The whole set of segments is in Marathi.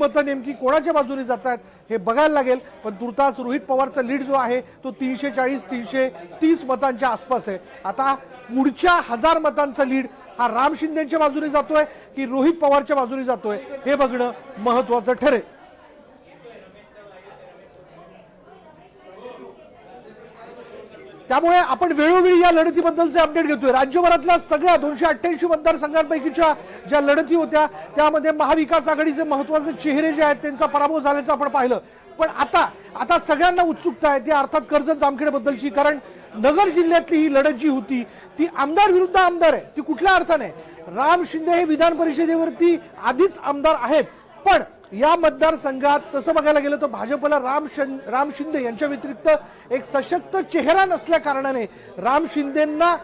मतं नेमकी कोणाच्या बाजूने जात आहेत हे बघायला लागेल. पण तुर्तास रोहित पवारचा लीड जो आहे तो तीनशे चाळीस तीनशे तीस मतांच्या आसपास आहे. आता पुढच्या हजार मतांचा लीड हा राम शिंदेच्या बाजूने जातोय की रोहित पवारच्या बाजूने जातोय हे बघणं महत्वाचं ठरेल. त्यामुळे आपण वेळोवेळी या लढतीबद्दलचे अपडेट घेतोय. राज्यभरातल्या सगळ्या दोनशे अठ्ठ्याऐंशी मतदारसंघांपैकीच्या ज्या लढती होत्या त्यामध्ये महाविकास आघाडीचे महत्त्वाचे चेहरे जे आहेत त्यांचा पराभव झाल्याचं आपण पाहिलं. पण आता आता सगळ्यांना उत्सुकता आहे ती अर्थात कर्जत जामखेडबद्दलची कारण नगर जिल्ह्यातली ही लढत जी होती ती आमदार विरुद्ध आमदार आहे ती कुठल्या अर्थाने राम शिंदे हे विधान परिषदेवरती आधीच आमदार आहेत. पण या मतदारसंघात तसं बघायला गेलं तर भाजपला राम शन- राम शिंदे यांच्या व्यतिरिक्त एक सशक्त चेहरा नसल्या कारणाने राम शिंदेंना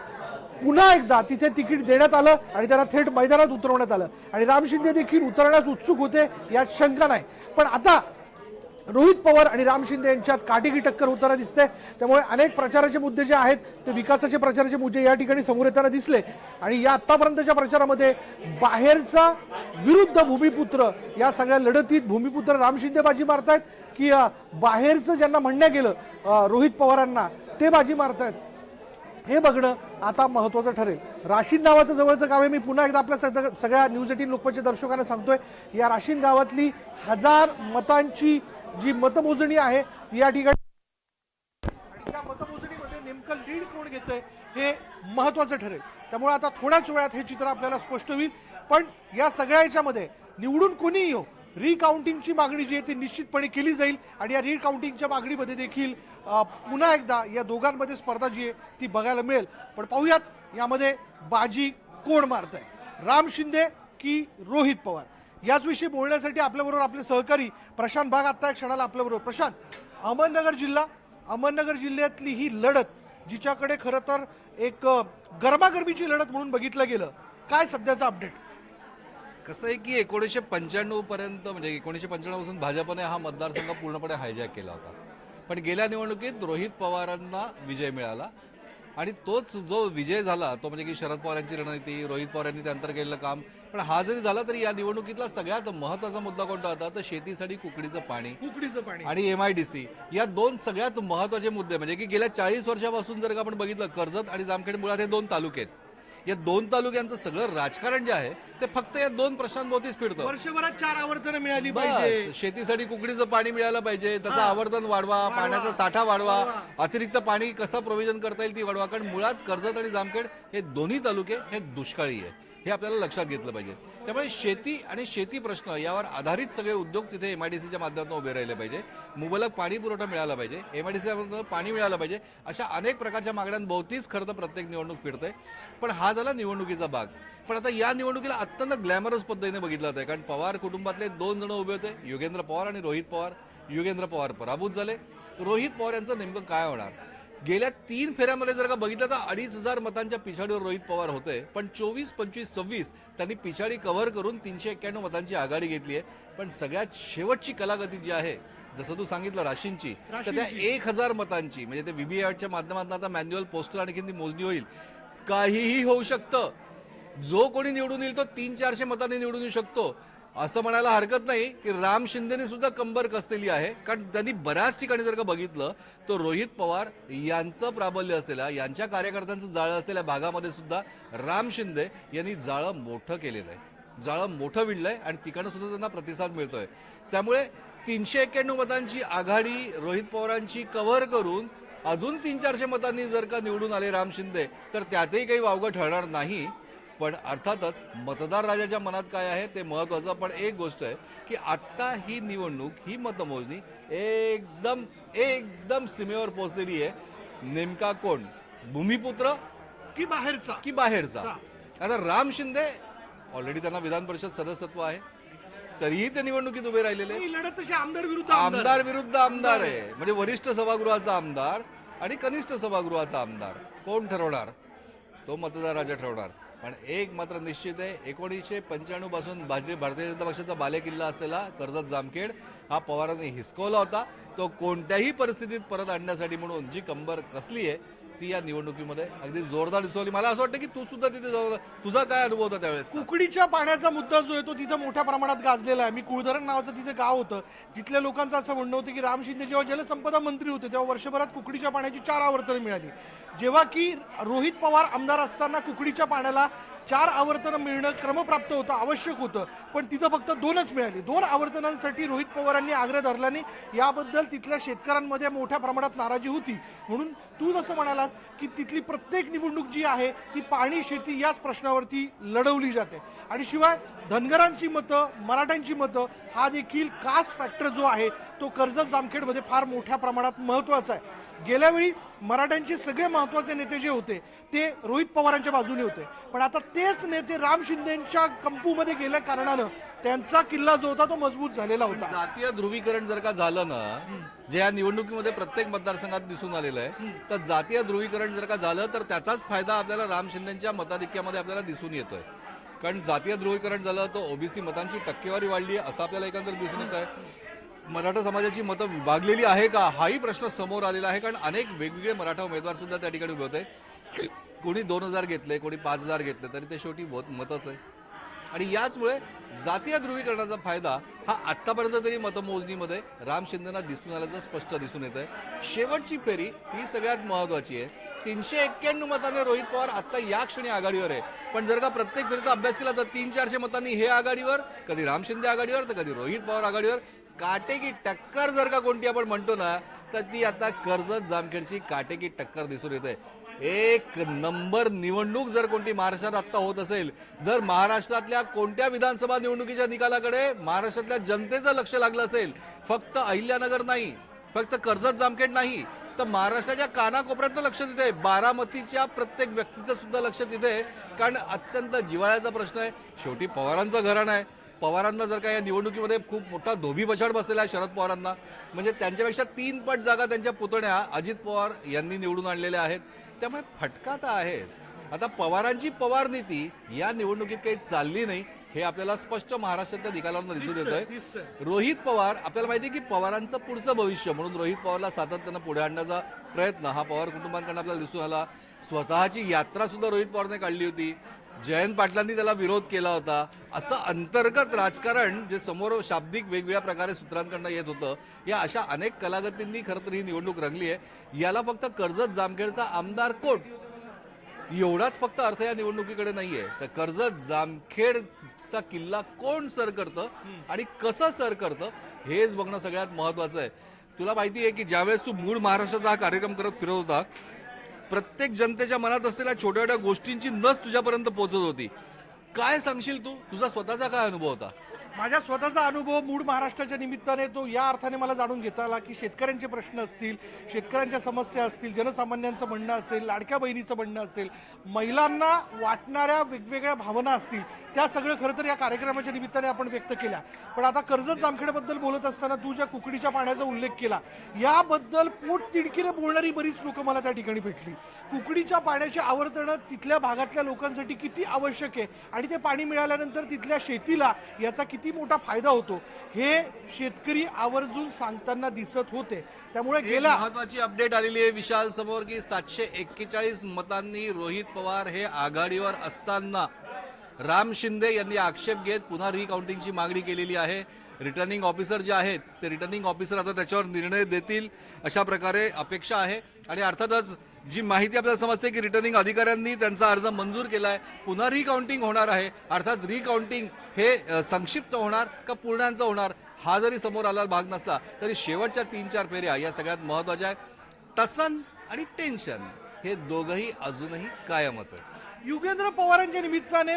पुन्हा एकदा तिथे तिकीट देण्यात आलं आणि त्यांना थेट मैदानात उतरवण्यात आलं. आणि राम शिंदे देखील उतरण्यास उत्सुक होते यात शंका नाही. पण आता रोहित पवार आणि राम शिंदे यांच्यात काटेकी टक्कर होताना दिसते. त्यामुळे अनेक प्रचाराचे मुद्दे जे आहेत ते विकासाचे प्रचाराचे मुद्दे या ठिकाणी समोर येताना दिसले. आणि या आत्तापर्यंतच्या प्रचारामध्ये बाहेरचा विरुद्ध भूमिपुत्र या सगळ्या लढतीत भूमिपुत्र राम शिंदे बाजी मारतायत की बाहेरचं ज्यांना म्हणण्यात गेलं रोहित पवारांना ते बाजी मारतायत. हे बघणं आता महत्वाचं ठरेल. राशीन गावाचं जवळचं गाव आहे. मी पुन्हा एकदा आपल्या सगळ्या- सगळ्या न्यूज एटीन लोकपच्या दर्शकांना सांगतोय या राशीन गावातली हजार मतांची जी मतमोजणी आहे ती या ठिकाणी आणि त्या मतमोजणीमध्ये नेमकं लीड कोण घेतंय हे महत्वाचं ठरेल. त्यामुळे आता थोड्याच वेळात हे चित्र आपल्याला स्पष्ट होईल. पण या सगळ्या याच्यामध्ये निवडून कोणीही हो रिकाउंटिंगची मागणी जी आहे ती निश्चितपणे केली जाईल. आणि या रिकाउंटिंगच्या मागणीमध्ये देखील पुन्हा एकदा या दोघांमध्ये स्पर्धा जी आहे ती बघायला मिळेल. पण पाहूयात यामध्ये बाजी कोण मारत आहे राम शिंदे की रोहित पवार? याचविषयी बोलण्यासाठी आपल्याबरोबर आपले सहकारी प्रशांत भाग आत्ता एक क्षणाला आपल्याबरोबर. प्रशांत अहमदनगर जिल्हा अहमदनगर जिल्ह्यातली ही लढत जिच्याकडे खरं तर एक गरमागरमीची लढत म्हणून बघितलं गेलं काय सध्याचं अपडेट कसं आहे की एकोणीसशे पंच्याण्णव पर्यंत म्हणजे एकोणीसशे पंच्याण्णवपासून भाजपने हा मतदारसंघ पूर्णपणे हायजॅक केला होता. पण गेल्या निवडणुकीत रोहित पवारांना विजय मिळाला. आणि तोच जो विजय झाला तो म्हणजे की शरद पवार यांची रणनीती रोहित पवार यांनी त्यानंतर केलेलं काम पण हा जरी झाला तरी या निवडणुकीतला सगळ्यात महत्त्वाचा मुद्दा कोणता होता? तर शेतीसाठी कुकडीचं पाणी. कुकडीचं पाणी. आणि एम आय डी सी या दोन सगळ्यात महत्त्वाचे मुद्दे म्हणजे की गेल्या चाळीस वर्षापासून जर का आपण बघितलं कर्जत आणि जामखेड मुळात हे दोन तालुके आहेत. या दोन तालुक्यांचं सगळं राजकारण जे आहे ते फक्त या दोन प्रश्नांभोवतीच फिरतं. वर्षभरात चार आवर्तनं मिळाली पाहिजे. बस शेतीसाठी कुकडीचं पाणी मिळालं पाहिजे त्याचं आवर्तन वाढवा पाण्याचा साठा वाढवा अतिरिक्त पाणी कसं प्रोव्हिजन करता येईल ती वाढवा कारण मुळात कर्जत आणि जामखेड हे दोन्ही तालुके हे दुष्काळी आहे. हे आपल्याला लक्षात घेतलं पाहिजे. त्यामुळे शेती आणि शेती प्रश्न यावर आधारित सगळे उद्योग तिथे एम आय डी सीच्या माध्यमातून उभे राहिले पाहिजे. मुबलक पाणी पुरवठा मिळाला पाहिजे. एम आय डी सीच्या पाणी मिळालं पाहिजे. अशा अनेक प्रकारच्या मागण्यांभोवतीच खरं तर प्रत्येक निवडणूक फिरते. पण हा झाला निवडणुकीचा भाग. पण आता या निवडणुकीला अत्यंत ग्लॅमरस पद्धतीने बघितलं जातं कारण पवार कुटुंबातले दोन जण उभे होते. योगेंद्र पवार आणि रोहित पवार. योगेंद्र पवार पराभूत झाले. रोहित पवार यांचं नेमकं काय होणार? गेल्या तीन फेऱ्यामध्ये जर का बघितलं तर अडीच हजार मतांच्या पिछाडीवर रोहित पवार होते. पण चोवीस पंचवीस सव्वीस त्यांनी पिछाडी कव्हर करून तीनशे एक्क्याण्णव मतांची आघाडी घेतली आहे. पण सगळ्यात शेवटची कलागती जी आहे जसं तू सांगितलं राशींची तर त्या एक हजार मतांची म्हणजे ते व्हीबीआयच्या माध्यमातून आता मॅन्युअल पोस्टर आणखी मोजणी होईल. काहीही होऊ शकतं. जो कोणी निवडून येईल तो तीन चारशे मतांनी निवडून येऊ शकतो. असं म्हणायला हरकत नाही की राम शिंदेने सुद्धा कंबर कसलेली आहे. कारण त्यांनी बऱ्याच ठिकाणी जर का बघितलं तर रोहित पवार यांचं प्राबल्य असलेल्या यांच्या कार्यकर्त्यांचं जाळं असलेल्या भागामध्ये सुद्धा राम शिंदे यांनी जाळं मोठं केलेलं आहे. जाळं मोठं विणलंय आणि तिकडनं सुद्धा त्यांना प्रतिसाद मिळतोय. त्यामुळे तीनशे एक्क्याण्णव मतांची आघाडी रोहित पवारांची कव्हर करून अजून तीन चारशे मतांनी जर का निवडून आले राम शिंदे तर त्यातही काही वावगं ठरणार नाही. पण अर्थातच मतदार राजाच्या मनात काय आहे ते महत्वाचं. पण एक गोष्ट आहे की आत्ता ही निवडणूक ही मतमोजणी एकदम एकदम सीमेवर पोहोचलेली आहे. नेमका कोण? भूमिपुत्र की बाहेरचा? की बाहेरचा? आता राम शिंदे ऑलरेडी त्यांना विधान परिषद सदस्यत्व आहे. तरीही ते निवडणुकीत उभे राहिलेले लढत आमदार विरुद्ध आमदार. विरुद्ध आमदार आहे. म्हणजे वरिष्ठ सभागृहाचा आमदार आणि कनिष्ठ सभागृहाचा आमदार. कोण ठरवणार? तो मतदार ठरवणार. पण एक मात्र निश्चित आहे एकोणीसशे पंच्याण्णवपासून भारतीय जनता पक्षाचा बालेकिल्ला असलेला कर्जत जामखेड हा पवारांनी हिसकवला होता. तो कोणत्याही परिस्थितीत परत आणण्यासाठी म्हणून जी कंबर कसली आहे ती या निवडणुकीमध्ये? अगदी जोरदार दिसवली मला असं वाटतं की तू सुद्धा तिथे जाऊ तुझा काय अनुभव होता त्यावेळेस? कुकडीच्या पाण्याचा मुद्दा जो आहे तो तिथं मोठ्या प्रमाणात गाजलेला आहे. मी कुळधरण नावाचं तिथे गाव होतं. तिथल्या लोकांचं असं म्हणणं होतं की राम शिंदे जेव्हा जलसंपदा मंत्री होते तेव्हा वर्षभरात कुकडीच्या पाण्याची चार आवर्तनं मिळाली. जेव्हा की रोहित पवार आमदार असताना कुकडीच्या पाण्याला चार आवर्तनं मिळणं क्रमप्राप्त होतं आवश्यक होतं. पण तिथं फक्त दोनच मिळाली. दोन आवर्तनांसाठी रोहित पवारांनी आग्रह धरल्याने याबद्दल तिथल्या शेतकऱ्यांमध्ये मोठ्या प्रमाणात नाराजी होती. म्हणून तू जसं म्हणाला इतिहास की तिथली प्रत्येक निवडणूक जी आहे ती पाणी शेती याच प्रश्नावरती लढवली जाते. आणि शिवाय धनगरांची मतं मराठ्यांची मतं हा देखील कास्ट फॅक्टर जो आहे तो कर्जत जामखेडमध्ये फार मोठ्या प्रमाणात महत्त्वाचा आहे. गेल्या वेळी मराठ्यांचे सगळे महत्त्वाचे नेते जे होते ते रोहित पवारांच्या बाजूने होते. पण आता तेच नेते राम शिंदेंच्या कंपूमध्ये गेल्या कारणानं त्यांचा किल्ला जो होता तो मजबूत झालेला होता. जातीय ध्रुवीकरण जर का झालं ना जे या निवडणुकीमध्ये प्रत्येक मतदारसंघात दिसून आलेलं आहे तर जातीय ध्रुवीकरण जर का झालं तर त्याचाच फायदा आपल्याला राम शिंदेच्या मताधिक्यामध्ये आपल्याला दिसून येतोय. कारण जातीय ध्रुवीकरण झालं तर ओबीसी मतांची टक्केवारी वाढली असं आपल्याला एकंदर दिसून येत आहे मराठा समाजाची मतं विभागलेली आहे का हाही प्रश्न समोर आलेला आहे कारण अनेक वेगवेगळे मराठा उमेदवार सुद्धा त्या ठिकाणी उभे होते. कोणी दोन हजार घेतले कोणी पाच हजार घेतले तरी ते शेवटी मत- मतच आहे. आणि याचमुळे जातीय ध्रुवीकरणाचा फायदा हा आतापर्यंत तरी मतमोजणीमध्ये राम शिंदेना दिसून आल्याचं स्पष्ट दिसून येत आहे शेवटची फेरी ही सगळ्यात महत्वाची आहे. तीनशे एक्क्याण्णव मताने रोहित पवार आता या क्षणी आघाडीवर आहे. पण जर का प्रत्येक फेरीचा अभ्यास केला तर तीन चारशे मतांनी हे आघाडीवर कधी राम शिंदे आघाडीवर तर कधी रोहित पवार आघाडीवर. काटेकी टक्कर जर का कोणती आपण म्हणतो ना तर ती आता कर्जत जामखेडची काटेकी टक्कर दिसून येते एक नंबर निवडणूक जर कोणती महाराष्ट्रात आत्ता होत असेल जर महाराष्ट्रातल्या कोणत्या विधानसभा निवडणुकीच्या निकालाकडे महाराष्ट्रातल्या जनतेचं लक्ष लागलं असेल फक्त अहिल्यानगर नाही फक्त कर्जत जामखेड नाही तर महाराष्ट्राच्या कानाकोपऱ्यातलं लक्ष तिथे बारामतीच्या प्रत्येक व्यक्तीचं सुद्धा लक्ष तिथे आहे. कारण अत्यंत जिव्हाळ्याचा प्रश्न आहे. शेवटी पवारांचं घराणं आहे. पवारांना जर का या निवडणुकीमध्ये खूप मोठा धोबी पछाड बसलेला आहे शरद पवारांना म्हणजे त्यांच्यापेक्षा तीन पट जागा त्यांच्या पुतण्या अजित पवार यांनी निवडून आणलेल्या आहेत. त्यामुळे फटका तर आहेच. आता पवारांची पवार नीती या निवडणुकीत काही चालली नाही हे आपल्याला स्पष्ट महाराष्ट्रातल्या निकालावरून दिसून येत आहे रोहित पवार आपल्याला माहिती आहे की पवारांचं पुढचं भविष्य म्हणून रोहित पवारला सातत्यानं पुढे आणण्याचा प्रयत्न हा पवार कुटुंबांकडून आपल्याला दिसून आला. स्वतःची यात्रा सुद्धा रोहित पवारने काढली होती. जयंत पाटलांनी त्याला विरोध केला होता. असं अंतर्गत राजकारण जे समोर शाब्दिक वेगवेगळ्या प्रकारे सूत्रांकडनं येत होतं या अशा अनेक कलागतींनी खरं तर ही निवडणूक रंगली आहे. याला फक्त कर्जत जामखेडचा आमदार कोट एवढाच फक्त अर्थ या निवडणुकीकडे नाहीये. तर कर्जत जामखेडचा किल्ला कोण सर करतं आणि कसं सर करतं हेच बघणं सगळ्यात महत्वाचं आहे. तुला माहिती आहे की ज्यावेळेस तू मूळ महाराष्ट्राचा हा कार्यक्रम करत फिरत होता प्रत्येक जनतेच्या मनात असलेल्या छोट्या छोट्या गोष्टींची नस तुझ्यापर्यंत पोहोचत होती. काय सांगशील तू? तुझा स्वतःचा काय अनुभव होता? माझ्या स्वतःचा अनुभव मूळ महाराष्ट्राच्या निमित्ताने तो या अर्थाने मला जाणून घेता आला की शेतकऱ्यांचे प्रश्न असतील शेतकऱ्यांच्या समस्या असतील जनसामान्यांचं म्हणणं असेल लाडक्या बहिणीचं म्हणणं असेल महिलांना वाटणाऱ्या वेगवेगळ्या भावना असतील त्या सगळं खरं तर या कार्यक्रमाच्या निमित्ताने आपण व्यक्त केल्या. पण आता कर्जत जामखेडबद्दल बोलत असताना तू ज्या कुकडीच्या पाण्याचा उल्लेख केला याबद्दल पोट तिडकीने बोलणारी बरीच लोकं मला त्या ठिकाणी भेटली. कुकडीच्या पाण्याची आवर्तनं तिथल्या भागातल्या लोकांसाठी किती आवश्यक आहे आणि ते पाणी मिळाल्यानंतर तिथल्या शेतीला याचा किती मोठा फायदा होतो हे शेतकरी आवर्जून सांगताना दिसत होते. त्यामुळे गेल्या महत्वाची अपडेट आलेली आहे विशाल समोर की सातशे एक्केचाळीस मतांनी रोहित पवार हे आघाडीवर असताना राम शिंदे यांनी आक्षेप घेत पुन्हा रिकाउंटिंगची मागणी केलेली आहे. रिटर्निंग ऑफिसर जे आहेत ते रिटर्निंग ऑफिसर आता त्याच्यावर निर्णय देतील अशा प्रकारे अपेक्षा आहे. आणि अर्थातच जी माहिती आपल्याला समजते की रिटर्निंग अधिकाऱ्यांनी त्यांचा अर्ज मंजूर केला आहे पुन्हा रिकाउंटिंग होणार आहे. अर्थात रिकाउंटिंग हे संक्षिप्त होणार का पूर्णांचं होणार हा जरी समोर आला भाग नसला तरी शेवटच्या तीन चार फेऱ्या या सगळ्यात महत्त्वाच्या आहे टसन आणि टेन्शन हे दोघंही अजूनही कायमच आहे युगेंद्र पवारांच्या निमित्ताने